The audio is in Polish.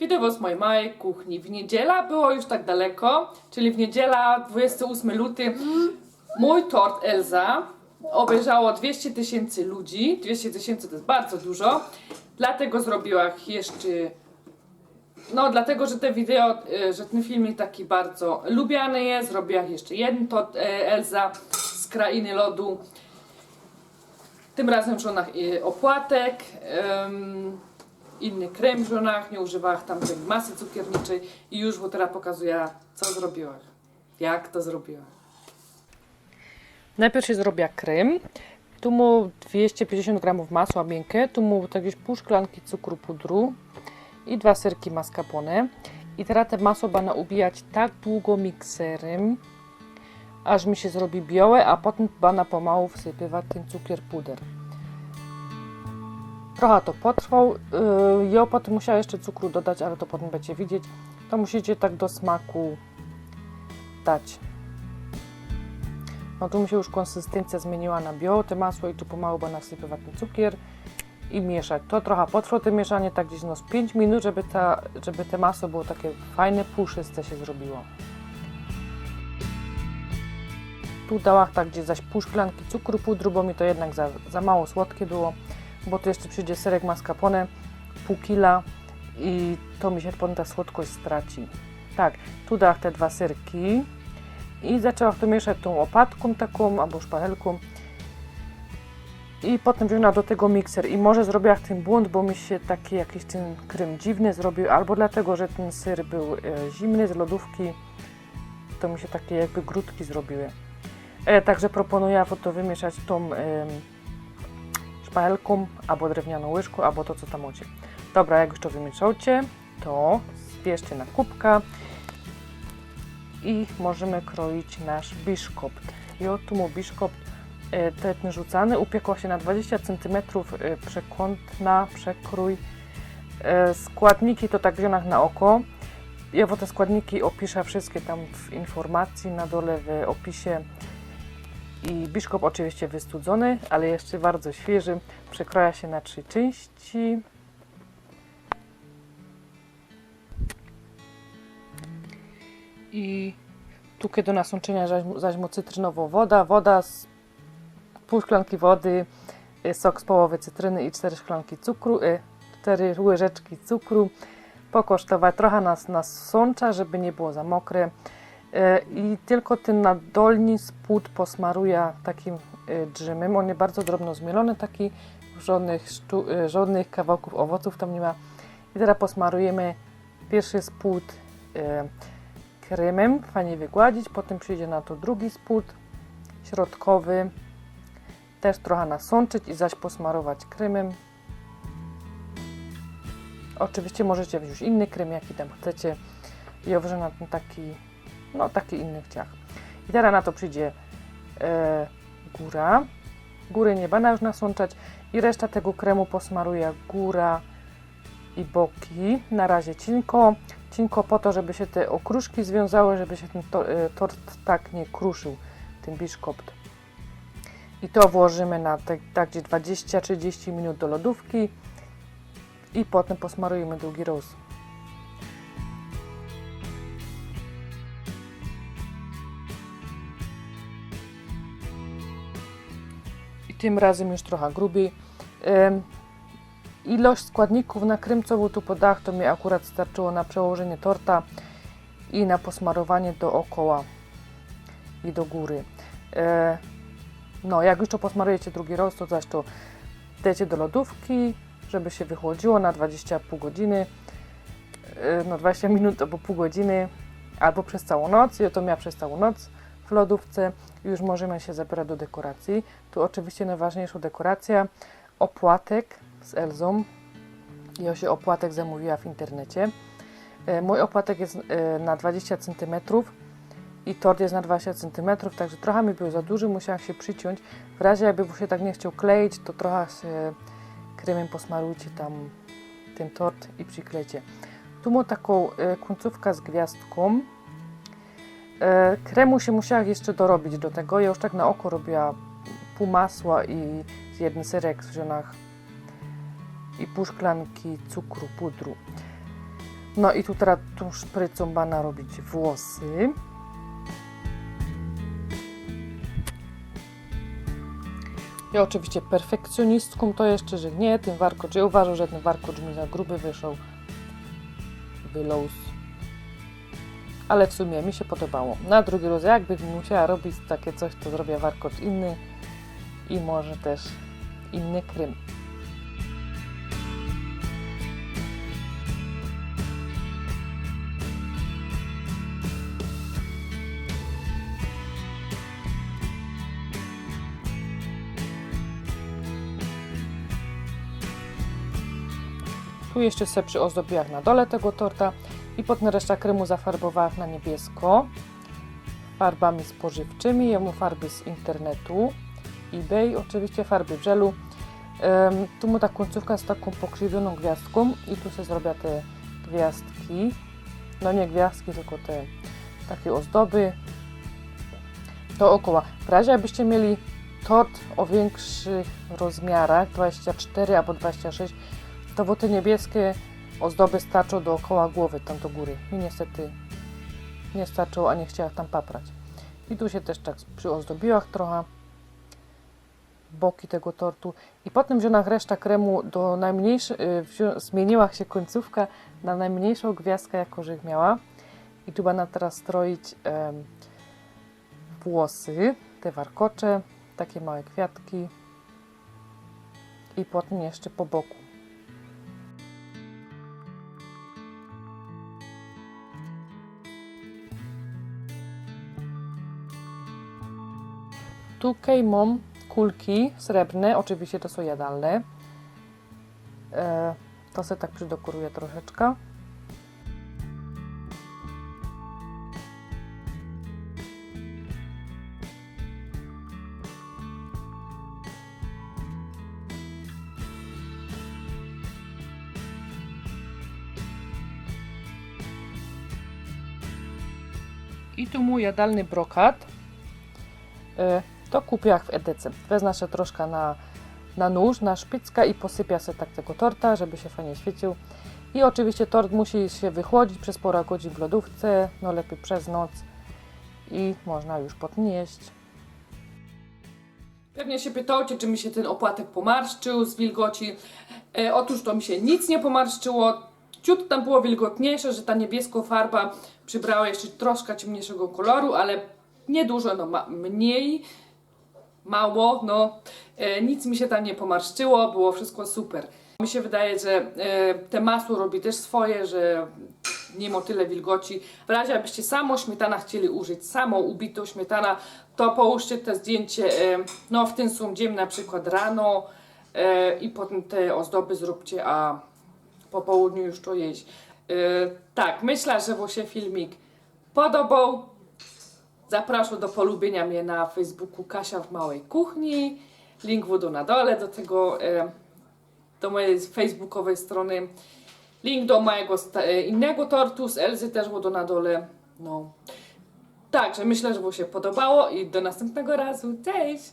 Wideo z mojej małej kuchni. W niedziela było już tak daleko, czyli w niedziela 28 luty mój tort Elza obejrzało 200 tysięcy ludzi. 200 tysięcy to jest bardzo dużo. Dlatego zrobiłam jeszcze no, dlatego, że te wideo, e, że ten filmik taki bardzo lubiany jest. Zrobiłam jeszcze jeden tort e, Elza z krainy lodu. Tym razem żonach e, opłatek, em, inny krem w żonach, nie używałam tam tej masy cukierniczej i już mu teraz pokazuję, co zrobiłam. Jak to zrobiłam. Najpierw się zrobiła krem. Tu mu 250 gramów masła miękkie, tu mu jakieś pół szklanki cukru pudru i dwa serki mascarpone. I teraz te masło będę ubijać tak długo mikserem, aż mi się zrobi białe, a potem będę pomału wsypywać ten cukier puder. Trochę to potrwał. Ja potem musiała jeszcze cukru dodać, ale to potem będziecie widzieć. To musicie tak do smaku dać. No tu mi się już konsystencja zmieniła na te masło i tu pomału będę wsypywać ten cukier i mieszać. To trochę potrwa to mieszanie, tak gdzieś no z 5 minut, żeby, ta, żeby te masło było takie fajne, puszyste się zrobiło. Tu dałam tak gdzieś zaś pół szklanki cukru pudru, bo mi to jednak za, za mało słodkie było, bo tu jeszcze przyjdzie serek mascarpone, pół kila i to mi się potem ta słodkość straci. Tak, tu dałam te dwa serki i zaczęłam to mieszać tą opatką taką albo szpachelką i potem wzięła do tego mikser i może zrobiła ten błąd, bo mi się taki jakiś ten krem dziwny zrobił, albo dlatego, że ten ser był e, zimny z lodówki, to mi się takie jakby grudki zrobiły. E, także proponuję to wymieszać tą e, szpachelką, albo drewnianą łyżką, albo to co tam macie. Dobra, jak już to wymieszacie, to zbierzcie na kubka i możemy kroić nasz biszkopt. I o tu mu biszkopt e, ten rzucany upiekła się na 20 cm e, przekątna przekrój. E, Składniki to tak wziąłem na oko. Ja te składniki opiszę wszystkie tam w informacji na dole w opisie. I biszkop oczywiście wystudzony, ale jeszcze bardzo świeży. Przekroja się na trzy części. I tu kiedy do nasączenia zaś, mu cytrynowo woda, woda z pół szklanki wody, y, sok z połowy cytryny i 4 szklanki cukru, y, 4 łyżeczki cukru. Pokosztować trochę nas nasącza, żeby nie było za mokre. Y, I tylko ten na dolni spód posmaruję takim y, drzemem. On jest bardzo drobno zmielony, taki żadnych, y, żadnych kawałków owoców tam nie ma. I teraz posmarujemy pierwszy spód kremem, fajnie wygładzić, potem przyjdzie na to drugi spód, środkowy, też trochę nasączyć i zaś posmarować kremem. Oczywiście możecie wziąć inny krem, jaki tam chcecie. Ja włożę na ten taki, no taki inny ciach. I teraz na to przyjdzie e, góra. Góry nie będę już nasączać i reszta tego kremu posmaruję góra i boki. Na razie cinko. Cinko po to, żeby się te okruszki związały, żeby się ten to, e, tort tak nie kruszył, ten biszkopt. I to włożymy na tak, tak gdzie 20-30 minut do lodówki i potem posmarujemy drugi roz. Tym razem już trochę grubiej. Ilość składników na krem, co był tu po dach, to mi akurat starczyło na przełożenie torta i na posmarowanie dookoła i do góry. E, no, jak już to posmarujecie drugi raz, to zaś to dajecie do lodówki, żeby się wychłodziło na 20,5 godziny, e, no 20 minut albo pół godziny, albo przez całą noc. Ja to miała przez całą noc w lodówce. Już możemy się zabierać do dekoracji. Tu oczywiście najważniejsza dekoracja, opłatek z Elzą. Ja się opłatek zamówiła w internecie. E, Mój opłatek jest e, na 20 cm i tort jest na 20 cm, także trochę mi był za duży, musiałam się przyciąć. W razie jakby się tak nie chciał kleić, to trochę się kremem posmarujcie tam ten tort i przyklejcie. Tu mam taką e, końcówkę z gwiazdką. E, kremu się musiałam jeszcze dorobić do tego. Ja już tak na oko robiła pół masła i jeden serek w żonach i pół szklanki cukru, pudru. No i tu teraz tą szprycą bana robić włosy. Ja oczywiście perfekcjonistką to jeszcze, że nie, ten warkocz, ja uważam, że ten warkocz mi za gruby wyszedł. Wylos. Ale w sumie mi się podobało. Na drugi raz, jakbym musiała robić takie coś, to zrobię warkocz inny i może też inny krym. Tu jeszcze sobie przyozdobiłam na dole tego torta i reszta kremu zafarbowałam na niebiesko farbami spożywczymi, jemu farby z internetu eBay, oczywiście farby w żelu. Em, tu mu ta końcówka z taką pokrzywioną gwiazdką i tu sobie zrobię te gwiazdki, no nie gwiazdki, tylko te takie ozdoby dookoła. W razie jakbyście mieli tort o większych rozmiarach, 24 albo 26, to bo te niebieskie ozdoby starczą dookoła głowy, tam do góry. Mi niestety nie starczyło, a nie chciała tam paprać. I tu się też tak przyozdobiła trochę boki tego tortu. I potem wziąłem reszta kremu do najmniejszej, zmieniła się końcówka na najmniejszą gwiazdkę, jaką że miała. I trzeba na teraz stroić włosy, te warkocze, takie małe kwiatki i potem jeszcze po boku. Tu mam kulki srebrne, oczywiście to są jadalne. E, to se tak przydekoruję troszeczkę. I tu mój jadalny brokat. E, to kupię jak w edyce. Wezmę się troszkę na, na nóż, na szpickę i posypię sobie tak tego torta, żeby się fajnie świecił. I oczywiście tort musi się wychłodzić przez parę godzin w lodówce, no lepiej przez noc i można już podnieść. Pewnie się pytacie, czy mi się ten opłatek pomarszczył z wilgoci. E, otóż to mi się nic nie pomarszczyło. Ciut tam było wilgotniejsze, że ta niebieska farba przybrała jeszcze troszkę ciemniejszego koloru, ale niedużo, no ma, mniej, mało, no e, nic mi się tam nie pomarszczyło, było wszystko super. Mi się wydaje, że e, te masło robi też swoje, że nie ma tyle wilgoci. W razie jakbyście samo śmietana chcieli użyć, samą ubitą śmietana, to połóżcie to zdjęcie e, no, w ten sam dzień, na przykład rano i potem te ozdoby zróbcie, a po południu już to jeść. Tak, myślę, że wam się filmik podobał. Zapraszam do polubienia mnie na Facebooku Kasia w Małej Kuchni. Link wodą na dole do tego, e, do mojej facebookowej strony. Link do mojego e, innego tortu z Elzy też wodą na dole. No. Także myślę, że wam się podobało i do następnego razu. Cześć!